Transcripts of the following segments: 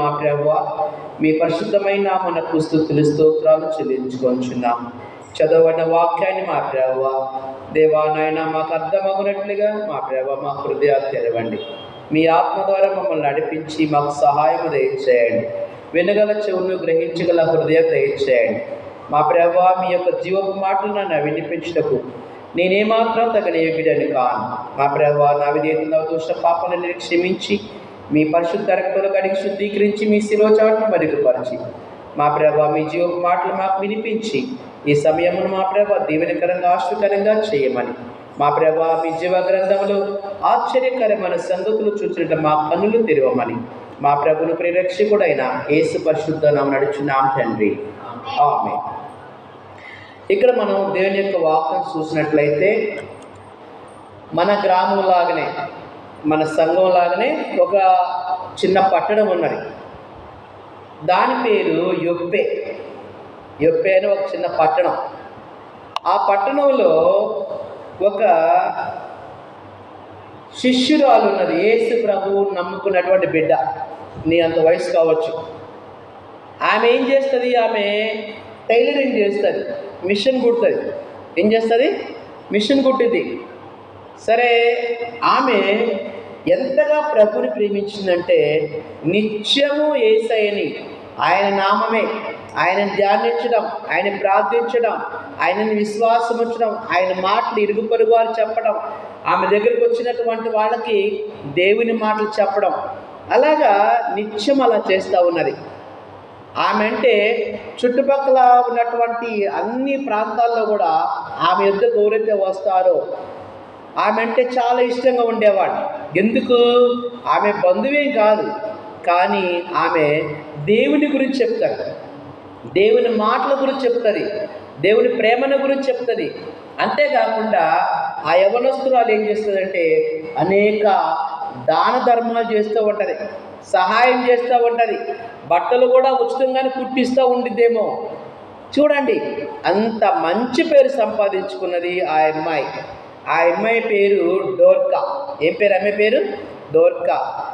మా ప్రభు మీ పరిశుద్ధమైన మనకు స్థుతులు స్తోత్రాలు చెల్లించుకొంచున్నాం. చదవన్న వాక్యాన్ని మా ప్రభు దేవా నాయన మాకు అర్థమగునట్లుగా మా ప్రభు మా హృదయాలు తెరవండి. మీ ఆత్మ ద్వారా మమ్మల్ని నడిపించి మాకు సహాయం దయచేయండి. వినగల చెవును గ్రహించగల హృదయం దయచేయండి. మా ప్రభు మీ యొక్క జీవపు మాటలు నన్ను వినిపించటకు నేనేమాత్రం తగిన యోగ్యుడని కాను. మా ప్రభు నా విధేయతలో దోష పాపలను క్షమించి మీ పరిశుద్ధ రక్తులు కడిగి శుద్ధీకరించి మీ శిరోచాటును మెరుగుపరిచి మా ప్రభా మీ జీవ మాటలు మాకు వినిపించి. ఈ సమయమును మా ప్రభా దీవెనకరంగా ఆశ్రకరంగా చేయమని. మా ప్రభా మీ జీవ గ్రంథములు ఆశ్చర్యకరమైన సంగతులు చూసినట్టు మా కన్నులు తెరవమని. మా ప్రభును ప్రిరక్షకుడైన యేసు పరిశుద్ధ నామ నడుచున్నాం తండ్రి. ఆమె ఇక్కడ మనం దేవుని యొక్క వాక్యం చూసినట్లయితే మన గ్రామం లాగానే మన సంఘం లాగానే ఒక చిన్న పట్టణం ఉన్నది. దాని పేరు యొప్పే. యొప్పే అని ఒక చిన్న పట్టణం. ఆ పట్టణంలో ఒక శిష్యురాలు ఉన్నది. యేసు ప్రభువు నమ్ముకున్నటువంటి బిడ్డ. నీ అంత వయసు కావచ్చు. ఆమె ఏం చేస్తుంది? ఆమె టైలరింగ్ చేస్తుంది. మిషన్ కుడుతుంది. ఏం చేస్తుంది? మిషన్ కుట్టింది సరే ఆమె ఎంతగా ప్రభుని ప్రేమించిందంటే నిత్యము ఏసయని ఆయన నామమే ఆయన ధ్యానించడం ఆయన ప్రార్థించడం ఆయనని విశ్వాసం ఉంచడం ఆయన మాటలు ఇరుగు పొరుగు వారు చెప్పడం ఆమె దగ్గరికి వచ్చినటువంటి వాళ్ళకి దేవుని మాటలు చెప్పడం. అలాగా నిత్యం అలా చేస్తూ ఉన్నది. ఆమె అంటే చుట్టుపక్కల ఉన్నటువంటి అన్ని ప్రాంతాల్లో కూడా ఆమె యుద్ధకు ఎవరైతే వస్తారో ఆమె అంటే చాలా ఇష్టంగా ఉండేవాడు ఎందుకు? ఆమె బంధువేం కాదు. కానీ ఆమె దేవుని గురించి చెప్తారు. దేవుని మాటల గురించి చెప్తుంది దేవుని ప్రేమను గురించి చెప్తుంది అంతేకాకుండా ఆ యవనస్తురాలు ఏం చేస్తుందంటే అనేక దాన ధర్మాలు చేస్తూ ఉంటుంది సహాయం చేస్తూ ఉంటుంది బట్టలు కూడా ఉచితంగానే కుట్టిస్తూ ఉండిద్దేమో. చూడండి అంత మంచి పేరు సంపాదించుకున్నది ఆ అమ్మాయి. ఆ అమ్మాయి పేరు డోర్కా. ఏం పేరు? అమ్మాయి పేరు డోర్కా.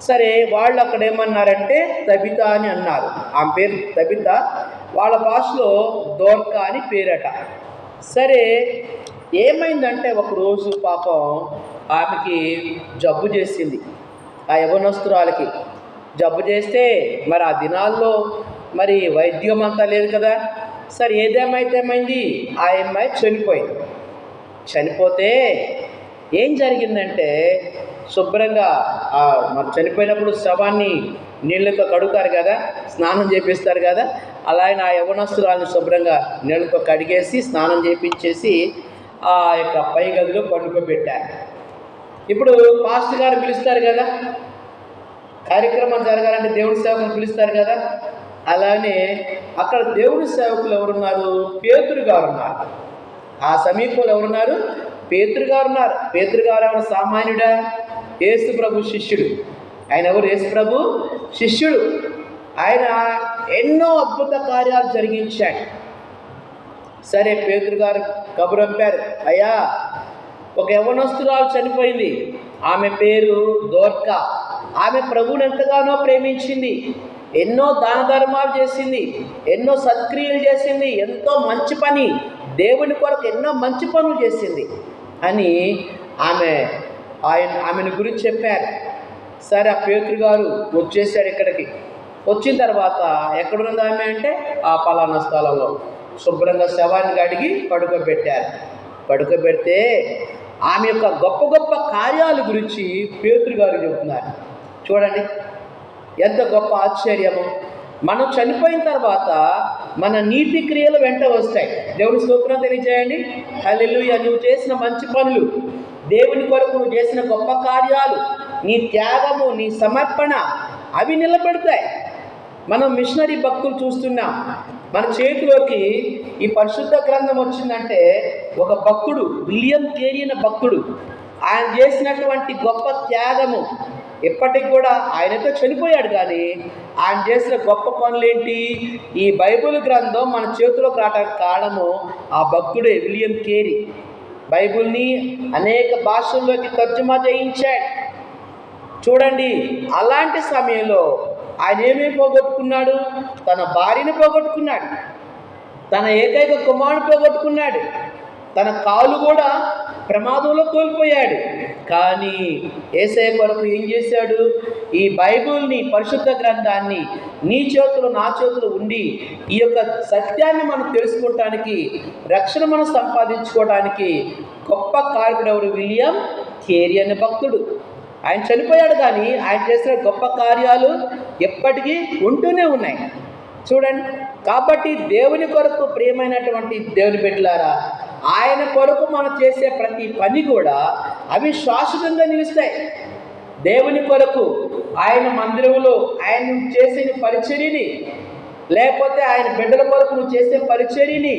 సరే వాళ్ళు అక్కడ ఏమన్నారంటే తబిత అని అన్నారు. ఆమె పేరు తబిత. వాళ్ళ భాషలో దోర్కా అని పేరట. సరే ఏమైందంటే ఒకరోజు పాపం ఆమెకి జబ్బు చేసింది. ఆ యవనస్తురాలకి. జబ్బు చేస్తే మరి ఆ దినాల్లో మరి వైద్యం అంతా లేదు కదా. సరే ఏదేమైతే ఏమైంది? ఆ అమ్మాయి చనిపోయింది. చనిపోతే ఏం జరిగిందంటే శుభ్రంగా మరి చనిపోయినప్పుడు శవాన్ని నీళ్ళతో కడుగుతారు కదా స్నానం చేపిస్తారు కదా అలాగే ఆ యవనస్తురాలను శుభ్రంగా నీళ్ళతో కడిగేసి స్నానం చేపించేసి ఆ యొక్క పై గదిలో పండుకోబెట్టారు. ఇప్పుడు పాస్ట్ గారు పిలుస్తారు కదా కార్యక్రమం జరగాలంటే దేవుడి సేవకులు పిలుస్తారు కదా అలానే అక్కడ దేవుడి సేవకులు ఎవరున్నారు? పేతురు గారు ఉన్నారు. ఆ సమీపంలో ఎవరున్నారు పేతృగారు ఉన్నారు. పేతురు గారు ఎవరు? సామాన్యుడా? యేసు ప్రభు శిష్యుడు. ఆయన ఎవరు? యేసు ప్రభు శిష్యుడు. ఆయన ఎన్నో అద్భుత కార్యాలు జరిగించాడు. సరే పేతురు గారు కబురంపారు అయ్యా ఒక యవనస్తురాలు చనిపోయింది. ఆమె పేరు దోర్కా. ఆమె ప్రభువుని ఎంతగానో ప్రేమించింది. ఎన్నో దాన ధర్మాలు చేసింది. ఎన్నో సత్క్రియలు చేసింది. ఎంతో మంచి పని. దేవుని కొరకు ఎన్నో మంచి పనులు చేసింది అని ఆమె ఆయన ఆమెను గురించి చెప్పారు. సరే ఆ పేతురు గారు వచ్చేసాడు ఇక్కడికి. వచ్చిన తర్వాత ఎక్కడున్నది ఆమె అంటే ఆ పలానా స్థలంలో శుభ్రంగా శవాన్ని కడిగి పడుకోబెట్టారు. పడుకోబెడితే ఆమె యొక్క గొప్ప గొప్ప కార్యాల గురించి పేతురు గారు చెబుతున్నారు. చూడండి ఎంత గొప్ప ఆశ్చర్యము. మనం చనిపోయిన తర్వాత మన నీతి క్రియలు వెంట వస్తాయి. దేవుని స్తోత్రం తెలియజేయండి. హల్లెలూయా. నువ్వు చేసిన మంచి పనులు దేవుని కొరకు నువ్వు చేసిన గొప్ప కార్యాలు నీ త్యాగము నీ సమర్పణ అవి నిలబెడతాయి. మనం మిషనరీ భక్తులు చూస్తున్నాం. మన చేతిలోకి ఈ పరిశుద్ధ గ్రంథం వచ్చిందంటే ఒక భక్తుడు విలియం కేరియన భక్తుడు. ఆయన చేసినటువంటి గొప్ప త్యాగము ఇప్పటికి కూడా ఆయనతో చనిపోయాడు కానీ ఆయన చేసిన గొప్ప పనులేంటి? ఈ బైబిల్ గ్రంథం మన చేతిలోకి రావడానికి కారణము ఆ భక్తుడే విలియం కేరీ. బైబిల్ని అనేక భాషల్లోకి తర్జుమా చేయించాడు. చూడండి అలాంటి సమయంలో ఆయన ఏమేమి పోగొట్టుకున్నాడు? తన భార్యను పోగొట్టుకున్నాడు. తన ఏకైక కుమారుడు పోగొట్టుకున్నాడు. తన కాలు కూడా ప్రమాదంలో కోల్పోయాడు. కానీ ఏసఐ కొరకు ఏం చేశాడు? ఈ బైబిల్ని పరిశుద్ధ గ్రంథాన్ని నీ చేతులు నా చేతులు ఉండి ఈ యొక్క సత్యాన్ని మనం తెలుసుకోవటానికి రక్షణ మనం సంపాదించుకోవడానికి గొప్ప కారకుడు ఎవరు? విలియం కేరి అనే భక్తుడు. ఆయన చనిపోయాడు కానీ ఆయన చేసిన గొప్ప కార్యాలు ఎప్పటికీ ఉంటూనే ఉన్నాయి. చూడండి. కాబట్టి దేవుని కొరకు ప్రియమైనటువంటి దేవుని బిడ్డలారా ఆయన కొరకు మనం చేసే ప్రతి పని కూడా అవి శాశ్వతంగా నిలుస్తాయి. దేవుని కొరకు ఆయన మందిరంలో ఆయన చేసిన పరిచర్యని లేకపోతే ఆయన బిడ్డల కొరకు నువ్వు చేసే పరిచర్యని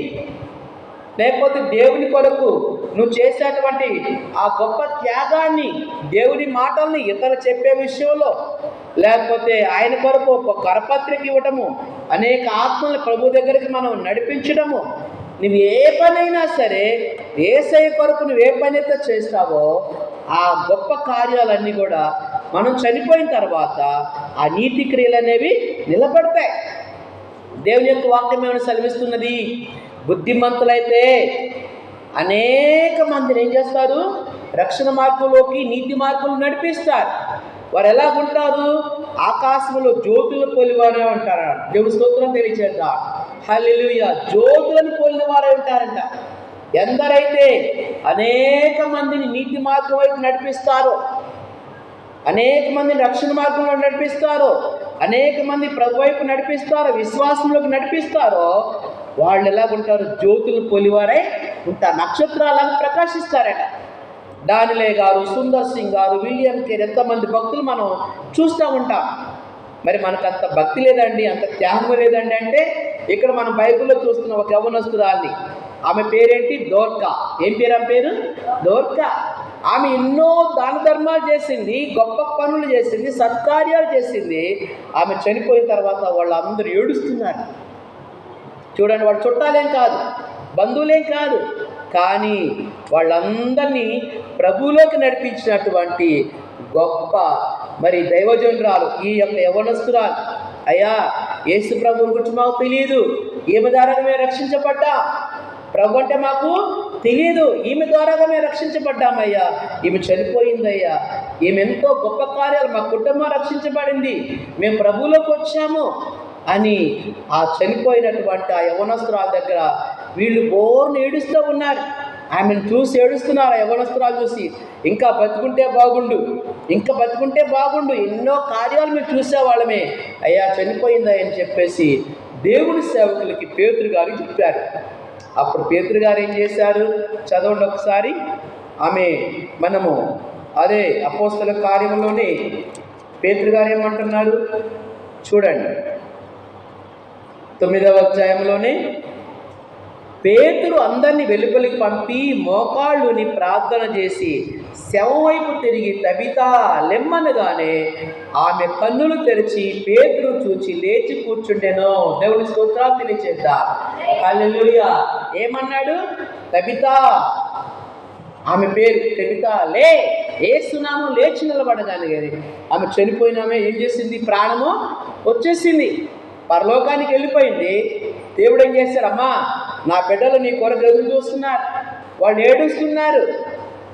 లేకపోతే దేవుని కొరకు నువ్వు చేసేటువంటి ఆ గొప్ప త్యాగాన్ని దేవుని మాటల్ని ఇతర చెప్పే విషయంలో లేకపోతే ఆయన కొరకు ఒక కరపత్రిక ఇవ్వటము అనేక ఆత్మలను ప్రభు దగ్గరికి మనం నడిపించడము నువ్వు ఏ పనైనా సరే ఏసై కొరకు నువ్వు ఏ పని అయితే చేస్తావో ఆ గొప్ప కార్యాలన్నీ కూడా మనం చనిపోయిన తర్వాత ఆ నీతి క్రియలు అనేవి నిలబడతాయి. దేవుని యొక్క వాక్యం ఏమైనా సెలవిస్తున్నది? బుద్ధిమంతులైతే అనేక మందిని ఏం చేస్తారు? రక్షణ మార్గంలోకి నీతి మార్గంలో నడిపిస్తారు. వారు ఎలా ఉంటారు ఆకాశంలో జ్యోతులు పోలివారే అంటారు. దేవుని స్తోత్రం తెలియచేద్దాం. హల్లెలూయ. జ్యోతులను పోలిన వారే ఉంటారంట. ఎందరైతే అనేక మందిని నీతి మార్గం వైపు నడిపిస్తారో అనేక మందిని రక్షణ మార్గంలో నడిపిస్తారో అనేక మంది ప్రభు వైపు నడిపిస్తారో విశ్వాసంలోకి నడిపిస్తారో వాళ్ళు ఎలాగుంటారు జ్యోతులు పొలివారై ఉంటారు. నక్షత్రాలను ప్రకాశిస్తారట. దానిలే గారు సుందర్ సింగ్ గారు విలియం కేర్ ఎంతమంది భక్తులు మనం చూస్తూ ఉంటాం. మరి మనకు అంత భక్తి లేదండి అంత త్యాగం లేదండి అంటే ఇక్కడ మనం బైబిల్లో చూస్తున్న ఒక యవనస్తురాల్ని. ఆమె పేరేంటి? దోర్కా. ఏం పేరు ఆమె పేరు? దోర్కా. ఆమె ఎన్నో దాన ధర్మాలు చేసింది గొప్ప పనులు చేసింది సత్కార్యాలు చేసింది. ఆమె చనిపోయిన తర్వాత వాళ్ళందరూ ఏడుస్తున్నారు. చూడండి వాళ్ళు చుట్టాలేం కాదు బంధువులేం కాదు కానీ వాళ్ళందరినీ ప్రభువులోకి నడిపించినటువంటి గొప్ప మరి దైవజనురాలు ఈ యొక్క యవనస్తురాలు అయ్యా యేసు ప్రభువుని గురించి మాకు తెలియదు ఈమె ద్వారాగా మేము రక్షించబడ్డా. ప్రభు అంటే మాకు తెలియదు ఈమె ద్వారాగా మేము రక్షించబడ్డామయ్యా ఈమె చనిపోయిందయ్యా ఈమె ఎంతో గొప్ప కార్యాలు మా కుటుంబం రక్షించబడింది. మేము ప్రభువులోకి వచ్చాము అని ఆ చనిపోయినటువంటి ఆ యవనస్తురాల దగ్గర వీళ్ళు బోర్ని ఏడుస్తూ ఉన్నారు. ఆమెను చూసి ఏడుస్తున్నారు యవనస్తురాలు చూసి. ఇంకా బతుకుంటే బాగుండు ఇంకా బతుకుంటే బాగుండు ఎన్నో కార్యాలు మీరు చూసేవాళ్ళమే అయ్యా చనిపోయిందా అని చెప్పేసి దేవుని సేవకులకి పేతురు గారు చెప్పారు. అప్పుడు పేతురు గారు ఏం చేశారు? చదవండి ఒకసారి. ఆమె మనము అదే అపోస్తల కార్యంలోనే పేతురు గారు ఏమంటున్నారు? చూడండి. తొమ్మిదవ అధ్యాయంలోనే పేతురు అందరినీ వెలుపలికి పంపి మోకాళ్ళుని ప్రార్థన చేసి శవం వైపు తిరిగి తబితా లెమ్మనగానే ఆమె కన్నులు తెరిచి పేతురు చూచి లేచి కూర్చుండెను. దేవుని స్తోత్రాలు తెలియచేద్దా. హల్లెలూయా. ఏమన్నాడు? తబితా. ఆమె పేరు కవిత లే. ఏ సునామం లేచి నిలబడగానే కానీ ఆమె చనిపోయినామే. ఏం చేసింది? ప్రాణము వచ్చేసింది. పరలోకానికి వెళ్ళిపోయింది. దేవుడు ఏం చేశాడు నా బిడ్డలు నీ కొరకు ఎదురు చూస్తున్నారు. వాళ్ళు ఏడుస్తున్నారు.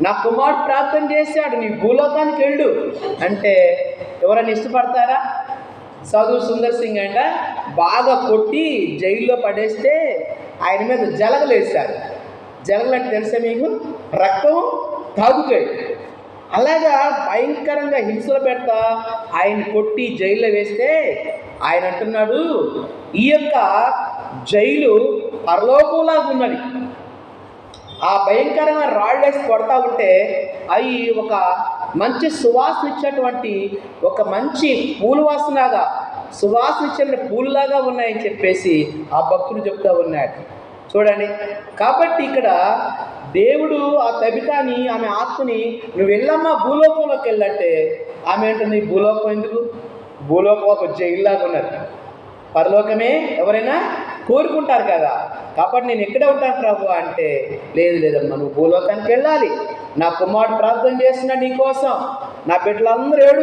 నా కుమారుడు ప్రార్థన చేశాడు నీ భూలోకానికి వెళ్ళు అంటే ఎవరైనా ఇష్టపడతారా? చదువు సుందర్ సింగ్ అంట బాగా కొట్టి జైల్లో పడేస్తే ఆయన మీద జలగలు వేశారు. జలగలు అంటే తెలుసా మీకు? రక్తం తాగుతాయి. అలాగా భయంకరంగా హింసలు పెడతా ఆయన కొట్టి జైల్లో వేస్తే ఆయన అంటున్నాడు ఈ యొక్క జైలు పరలోకంలాగా ఉన్నది ఆ భయంకరమైన రాళ్ళేసి కొడతా ఉంటే అవి ఒక మంచి సువాసన ఇచ్చేటువంటి ఒక మంచి పూలు వాసనగా సువాసన ఇచ్చిన పూలులాగా ఉన్నాయని చెప్పేసి ఆ భక్తులు చెప్తా ఉన్నాడు చూడండి కాబట్టి ఇక్కడ దేవుడు ఆ తబితాని ఆమె ఆత్మని నువ్వు వెళ్ళమ్మా భూలోకంలోకి వెళ్ళంటే ఆమె ఏంటంది భూలోకం ఎందుకు? భూలోకం ఒక జైల్లాగా ఉన్నది. పరలోకమే ఎవరైనా కోరుకుంటారు కదా. కాబట్టి నేను ఎక్కడ ఉంటాను ప్రభు అంటే లేదు లేదమ్మా నువ్వు భూలోకానికి వెళ్ళాలి. నా కుమారుడు ప్రార్థన చేసిన నీకోసం. నా బిడ్డలందరూ ఏడు